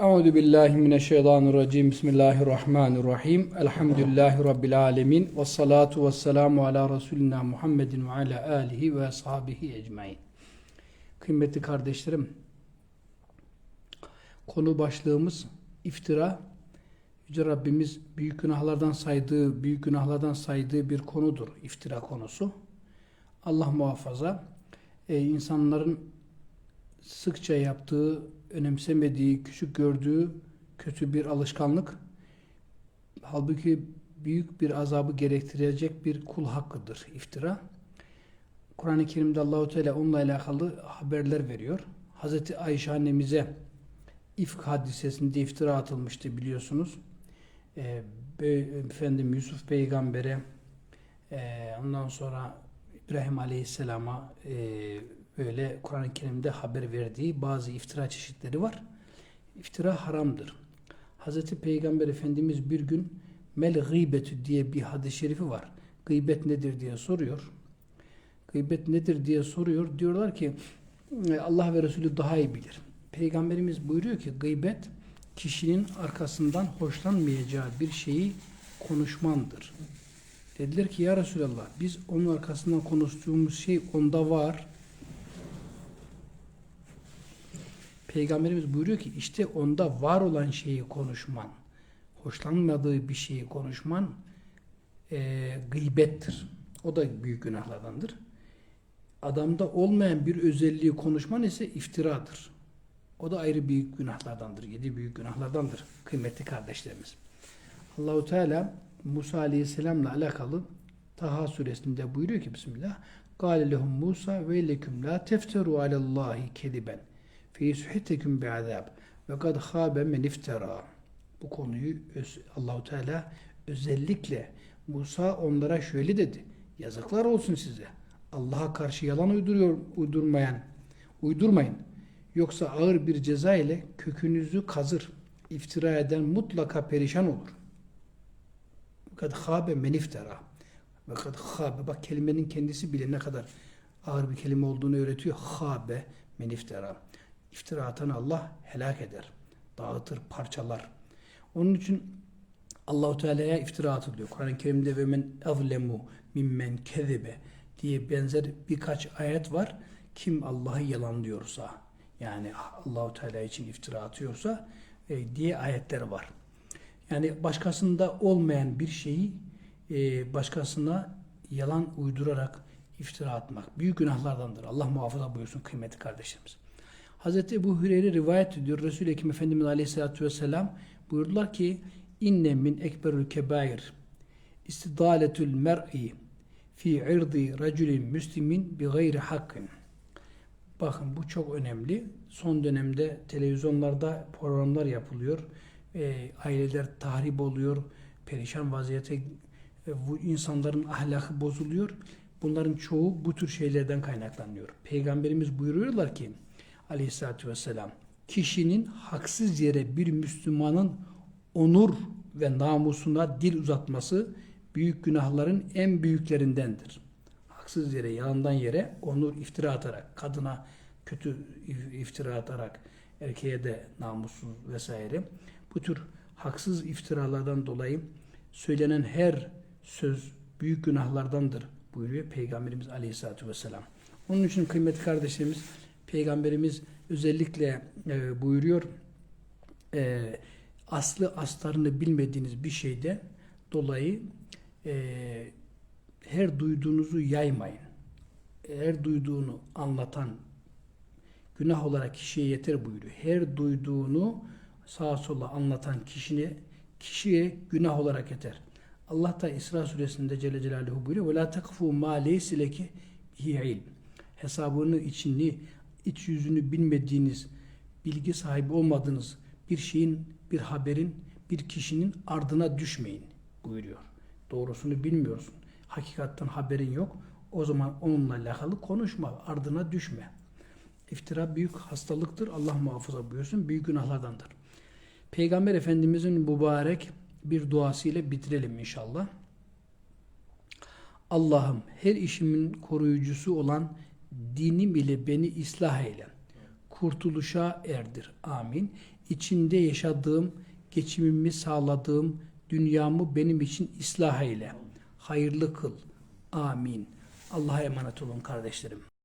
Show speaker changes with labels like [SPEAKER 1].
[SPEAKER 1] Euzu billahi mineşşeytanirracim. Bismillahirrahmanirrahim. Elhamdülillahi rabbil alamin ve salatu vesselamu ala resulina Muhammedin ve ala alihi ve ashabihi ecmaîn. Kıymetli kardeşlerim, konu başlığımız iftira. Yüce Rabbimiz büyük günahlardan saydığı, büyük günahlardan saydığı bir konudur iftira konusu. Allah muhafaza e, insanların sıkça yaptığı, önemsemediği, küçük gördüğü kötü bir alışkanlık. Halbuki büyük bir azabı gerektirecek bir kul hakkıdır iftira. Kur'an-ı Kerim'de Allahu Teala onunla alakalı haberler veriyor. Hazreti Ayşe annemize ifk hadisesinde iftira atılmıştı biliyorsunuz. Ee, efendim Yusuf peygambere e, ondan sonra İbrahim Aleyhisselam'a e, böyle Kur'an-ı Kerim'de haber verdiği bazı iftira çeşitleri var. İftira haramdır. Hazreti Peygamber Efendimiz bir gün mel gıybetü diye bir hadis-i şerifi var. Gıybet nedir diye soruyor. Gıybet nedir diye soruyor. Diyorlar ki Allah ve Resulü daha iyi bilir. Peygamberimiz buyuruyor ki gıybet kişinin arkasından hoşlanmayacağı bir şeyi konuşmandır. Dediler ki ya Resulallah biz onun arkasından konuştuğumuz şey onda var. Peygamberimiz buyuruyor ki işte onda var olan şeyi konuşman, hoşlanmadığı bir şeyi konuşman e, gıybettir. O da büyük günahlardandır. Adamda olmayan bir özelliği konuşman ise iftiradır. O da ayrı büyük günahlardandır. Yedi büyük günahlardandır kıymetli kardeşlerimiz. Allahu Teala Musa Aleyhisselam'la alakalı Taha suresinde buyuruyor ki Bismillah lehum Musa ve leküm la tefteru alallahi kediben fi yushitekum bi'azab ve kad khâbe men iftara. Bu konuyu Allahu Teala özellikle Musa onlara şöyle dedi. Yazıklar olsun size. Allah'a karşı yalan uyduruyor, uydurmayan, uydurmayın. Yoksa ağır bir ceza ile kökünüzü kazır. İftira eden mutlaka perişan olur. Kad khâbe men iftara. Ve kad khâbe. Bak kelimenin kendisi bile ne kadar ağır bir kelime olduğunu öğretiyor. Khâbe men iftara. İftira atan Allah helak eder. Dağıtır, parçalar. Onun için Allahu Teala'ya iftira atılıyor. Kur'an-ı Kerim'de ve men azlemu mimmen kezibe diye benzer birkaç ayet var. Kim Allah'ı yalanlıyorsa yani Allahu Teala için iftira atıyorsa e, diye ayetler var. Yani başkasında olmayan bir şeyi e, başkasına yalan uydurarak iftira atmak büyük günahlardandır. Allah muhafaza buyursun kıymetli kardeşlerimiz. Hazreti Ebu Hüreyre rivayet ediyor. Resul-i Ekim Efendimiz Aleyhisselatü Vesselam buyurdular ki inne min ekberül kebair istidaletul mer'i fi irdi raculin müslimin bi gayri hakkın. Bakın bu çok önemli. Son dönemde televizyonlarda programlar yapılıyor. E, aileler tahrip oluyor. Perişan vaziyete e, bu insanların ahlakı bozuluyor. Bunların çoğu bu tür şeylerden kaynaklanıyor. Peygamberimiz buyuruyorlar ki aleyhissalatü vesselam kişinin haksız yere bir Müslümanın onur ve namusuna dil uzatması büyük günahların en büyüklerindendir. Haksız yere, yalandan yere onur iftira atarak, kadına kötü iftira atarak, erkeğe de namussuz vesaire. Bu tür haksız iftiralardan dolayı söylenen her söz büyük günahlardandır buyuruyor Peygamberimiz Aleyhisselatü Vesselam. Onun için kıymetli kardeşlerimiz Peygamberimiz özellikle e, buyuruyor e, aslı astarını bilmediğiniz bir şeyde dolayı e, her duyduğunuzu yaymayın. Her duyduğunu anlatan günah olarak kişiye yeter buyuruyor. Her duyduğunu sağa sola anlatan kişine, kişiye günah olarak yeter. Allah da İsra suresinde Celle Celaluhu buyuruyor. وَلَا تَقْفُوا مَا لَيْسِ لَكِ بِهِ عِلْمٍ Hesabını, içini, iç yüzünü bilmediğiniz, bilgi sahibi olmadığınız bir şeyin, bir haberin, bir kişinin ardına düşmeyin buyuruyor. Doğrusunu bilmiyorsun. Hakikatten haberin yok. O zaman onunla alakalı konuşma, ardına düşme. İftira büyük hastalıktır. Allah muhafaza buyursun. Büyük günahlardandır. Peygamber Efendimizin mübarek bir duasıyla bitirelim inşallah. Allah'ım her işimin koruyucusu olan dinim ile beni ıslah eyle. kurtuluşa erdir. Amin. İçinde yaşadığım, geçimimi sağladığım dünyamı benim için ıslah eyle. Hayırlı kıl. Amin. Allah'a emanet olun kardeşlerim.